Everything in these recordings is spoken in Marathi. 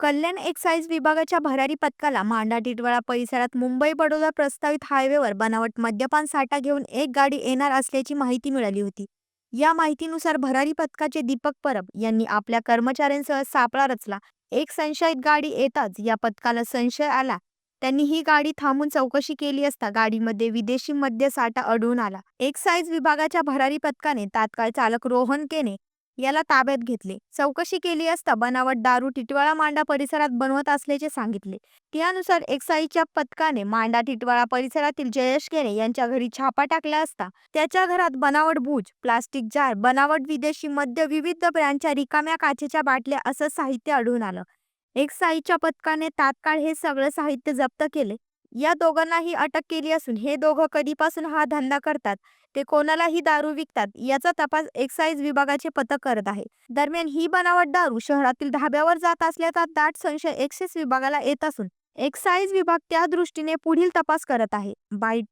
कल्याण एक्साईज विभागाच्या भरारी पथकाला मांडा टिटवाळा परिसरात मुंबई बडोदा प्रस्तावित हायवेवर बनावट मद्यपान साठा घेऊन एक गाडी येणार असल्याची माहिती मिळाली होती. या माहितीनुसार भरारी पथकाचे दीपक परब यांनी आपल्या कर्मचाऱ्यांसह सापळा रचला. एक संशयित गाडी येताच या पथकाला संशय आला. त्यांनी ही गाडी थांबून चौकशी केली असता गाडीमध्ये विदेशी मद्य साठा आढळून आला. एक्साईज विभागाच्या भरारी पथकाने तात्काळ चालक रोहन केने याला ताब्यात घेतले. चौकशी केली असता बनावट दारू टिटवाळा मांडा परिसरात बनवत असल्याचे सांगितले. त्यानुसार एक्साईच्या पथकाने मांडा टिटवाळा परिसरातील जयेश केने यांच्या घरी छापा टाकला असता त्याच्या घरात बनावट भूज प्लास्टिक जार बनावट विदेशी मद्य विविध ब्रँडच्या रिकाम्या काचेच्या बाटल्या असं साहित्य आढळून आलं. एक्साईच्या पथकाने तात्काळ हे सगळं साहित्य जप्त केले. या दोघांनाही अटक केली असून हे दोघं कधीपासून हा धंदा करतात ते कोणालाही दारू विकतात याचा तपास एक्साईज विभागाचे पथक करत आहे. दरम्यान ही बनावट दारू शहरातील धाब्यावर जात असल्याचा दाट संशय एक्साईज विभागाला येत असून एक्साईज विभाग त्या दृष्टीने पुढील तपास करत आहे. बाईट.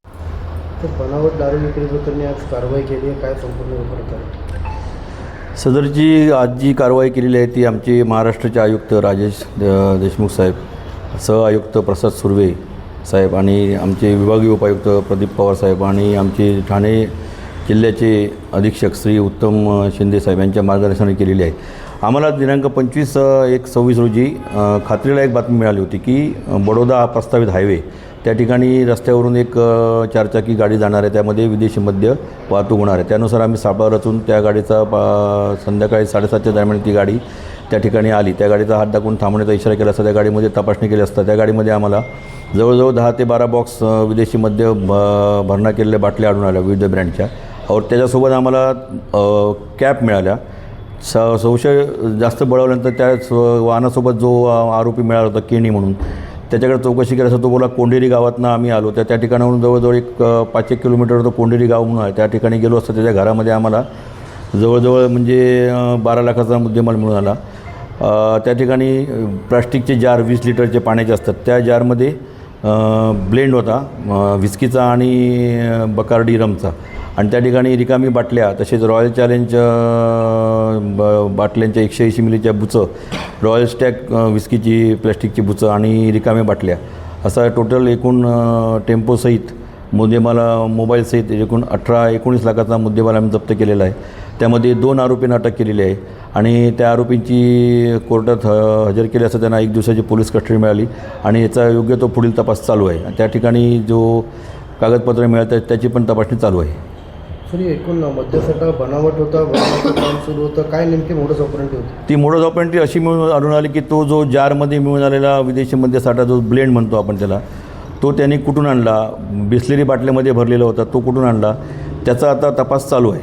तर बनावट दारू विक्री प्रकरणी आज कारवाई केली आहे काय संपूर्ण सदरची आज जी कारवाई केलेली आहे ती आमचे महाराष्ट्राचे आयुक्त राजेश देशमुख साहेब सहआयुक्त प्रसाद सुर्वे साहेब आणि आमचे विभागीय उपायुक्त प्रदीप पवार साहेब आणि आमचे ठाणे जिल्ह्याचे अधीक्षक श्री उत्तम शिंदे साहेब यांच्या मार्गदर्शनाने केलेली आहे. आम्हाला दिनांक पंचवीस एक सव्वीस रोजी खात्रीला एक बातमी मिळाली होती की बडोदा प्रस्तावित हायवे त्या ठिकाणी रस्त्यावरून एक चारचाकी गाडी जाणार आहे त्यामध्ये विदेशी मद्य वाहतूक होणार आहे. त्यानुसार आम्ही सापळा रचून त्या गाडीचा पा संध्याकाळी साडेसातच्या दरम्यान ती गाडी त्या ठिकाणी आली. त्या गाडीचा हात दाखवून थांबण्याचा इशारा केला असता त्या गाडीमध्ये तपासणी केली असता त्या गाडीमध्ये आम्हाला जवळजवळ दहा ते बारा बॉक्स विदेशी मद्य भ भरणा केलेल्या बाटल्या आढळून आल्या विविध ब्रँडच्या. और त्याच्यासोबत आम्हाला कॅप मिळाल्या. स संशय जास्त बळवल्यानंतर त्या स- वाहनासोबत जो आरोपी मिळाला होता केणी म्हणून त्याच्याकडे चौकशी केली असं तो बोला कोंडेरी गावातनं आम्ही आलो. त्या त्या ठिकाणाहून जवळजवळ एक पाच एक किलोमीटर तो कोंडेरी गाव म्हणून आहे. त्या ठिकाणी गेलो असता त्याच्या घरामध्ये आम्हाला जवळजवळ म्हणजे बारा लाखाचा मुद्देमाल मिळून आला. त्या ठिकाणी प्लास्टिकचे जार वीस लिटरचे पाण्याचे असतात. त्या जारमध्ये ब्लेंड होता व्हिस्कीचा आणि बकार्डी रमचा. आणि त्या ठिकाणी रिकामी बाटल्या तसेच रॉयल चॅलेंज ब बाटल्यांच्या एकशे ऐंशी मिलीच्या बुचं रॉयल स्टॅक व्हिस्कीची प्लॅस्टिकची बुचं आणि रिकाम्या बाटल्या. असा टोटल एकूण टेम्पोसहित मुद्देमाला मोबाईलसहित एकूण अठरा एकोणीस लाखाचा मुद्देमाल आम्ही जप्त केलेला आहे. त्यामध्ये दोन आरोपींना अटक केलेली आहे. आणि त्या आरोपींची कोर्टात ह हजर केली असता त्यांना एक दिवसाची पोलीस कस्टडी मिळाली. आणि याचा योग्य तो पुढील तपास चालू आहे. आणि त्या ठिकाणी जो कागदपत्र मिळतं त्याची पण तपासणी चालू आहे. सर एकूण मद्यसाठा बनावट होता काम सुरू होतं. काय नेमकी मोडस ऑपरेंटी होती? ती मोडस ऑपरेंटी अशी मिळून आढळून आली की तो जो जारमध्ये मिळून आलेला विदेशी मद्यसाठा जो ब्लेंड म्हणतो आपण त्याला तो त्यांनी कुठून आणला? बिस्लेरी बाटल्यामध्ये भरलेला होता तो कुठून आणला? त्याचा आता तपास चालू आहे.